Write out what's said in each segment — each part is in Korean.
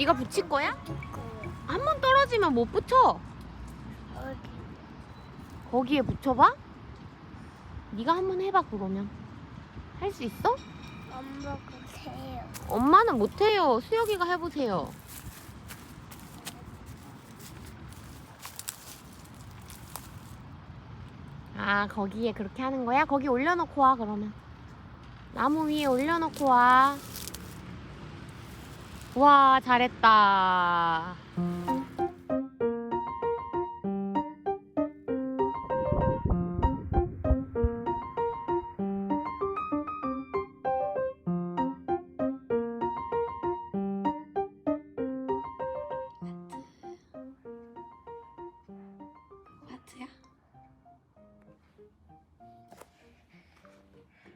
네가 붙일 거야? 한 번 떨어지면 못 붙여. 거기에 붙여봐. 네가 한 번 해봐 그러면. 할 수 있어? 엄마가 세요. 엄마는 못해요. 수혁이가 해보세요. 아 거기에 그렇게 하는 거야? 거기 올려놓고 와 그러면. 나무 위에 올려놓고 와. 와 잘했다.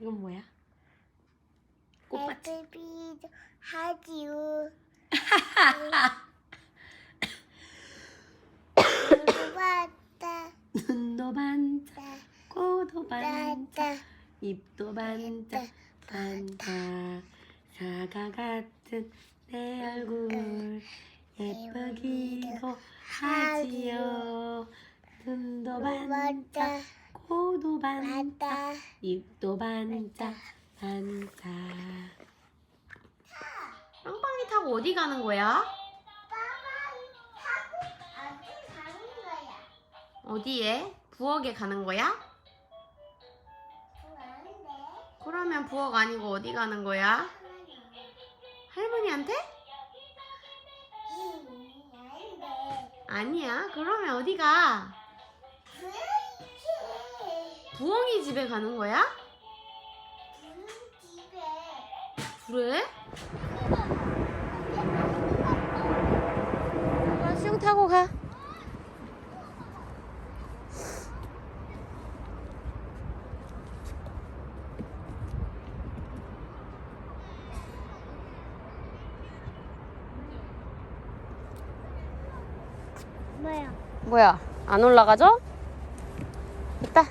이건 뭐야? 꽃밭. 애플비도 하지요. 봤다. 눈도 반짝, 코도 반짝. 입도 반짝, 반짝. 사과 같은 내 얼굴 예쁘기도 하지요. 눈도 반짝. 코도 반짝. 입도 반짝, 반짝. 빵빵이 타고 어디 가는 거야? 어디에? 부엌에 가는 거야? 그러면 부엌 아니고 어디 가는 거야? 할머니한테? 아니야. 그러면 어디 가? 부엉이 집에 가는 거야? 그래? 아, 수영 타고 가. 뭐야? 뭐야? 안 올라가죠? 됐다.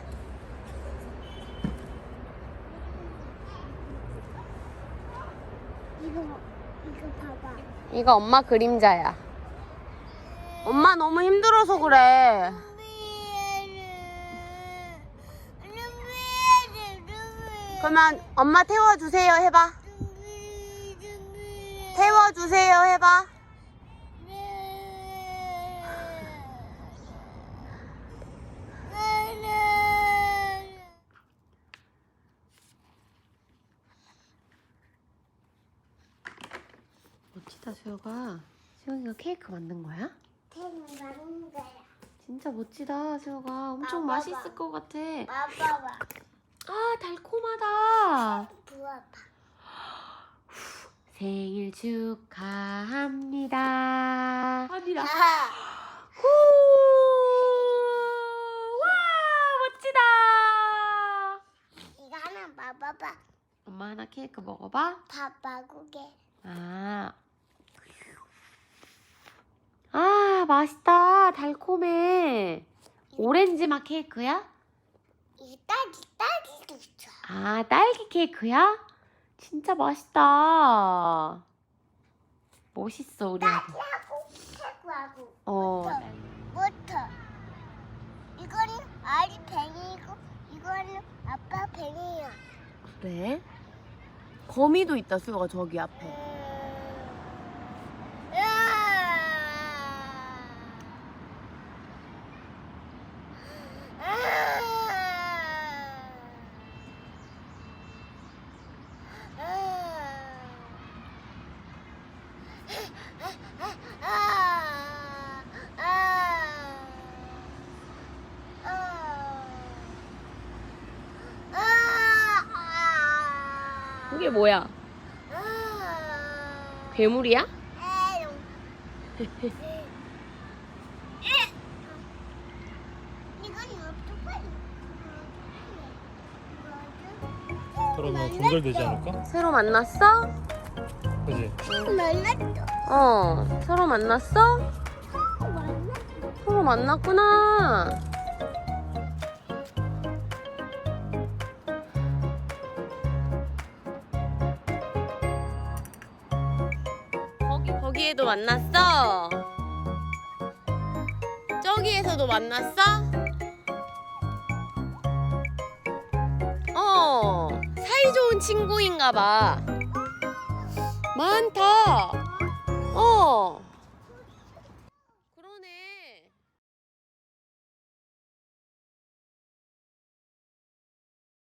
이거 이거 봐봐. 이거 엄마 그림자야. 엄마 너무 힘들어서 그래. 그러면 엄마 태워주세요 해봐. 태워주세요 해봐. 멋지다 수혁아. 수혁이가 케이크 만든 거야? 거야. 진짜 멋지다 수혁아. 엄청 봐봐. 맛있을 것 같아. 봐봐봐. 아 달콤하다. 부어봐. 생일 축하합니다. 아니라. 아, 후! 와 멋지다. 이거 하나 봐봐봐. 엄마 하나 케이크 먹어봐. 봐봐 그게. 아. 아 맛있다. 달콤해. 오렌지 맛 케이크야? 이 딸기 딸기도 있어. 아 딸기 케이크야? 진짜 맛있다. 멋있어 우리. 딸기하고 태구하고. 어. 버터. 이거는 아리 뱅이고 이거는 아빠 뱅이야. 그래? 거미도 있다 수요가 저기 앞에. 그게 뭐야? 괴물이야? 그러면 동결되지 않을까? 새로 만났어? 그지? 만났어. 어. 새로 만났어? 만났어. 새로 만났구나. 여기에도 만났어? 저기에서도 만났어? 어, 사이좋은 친구인가 봐. 많다.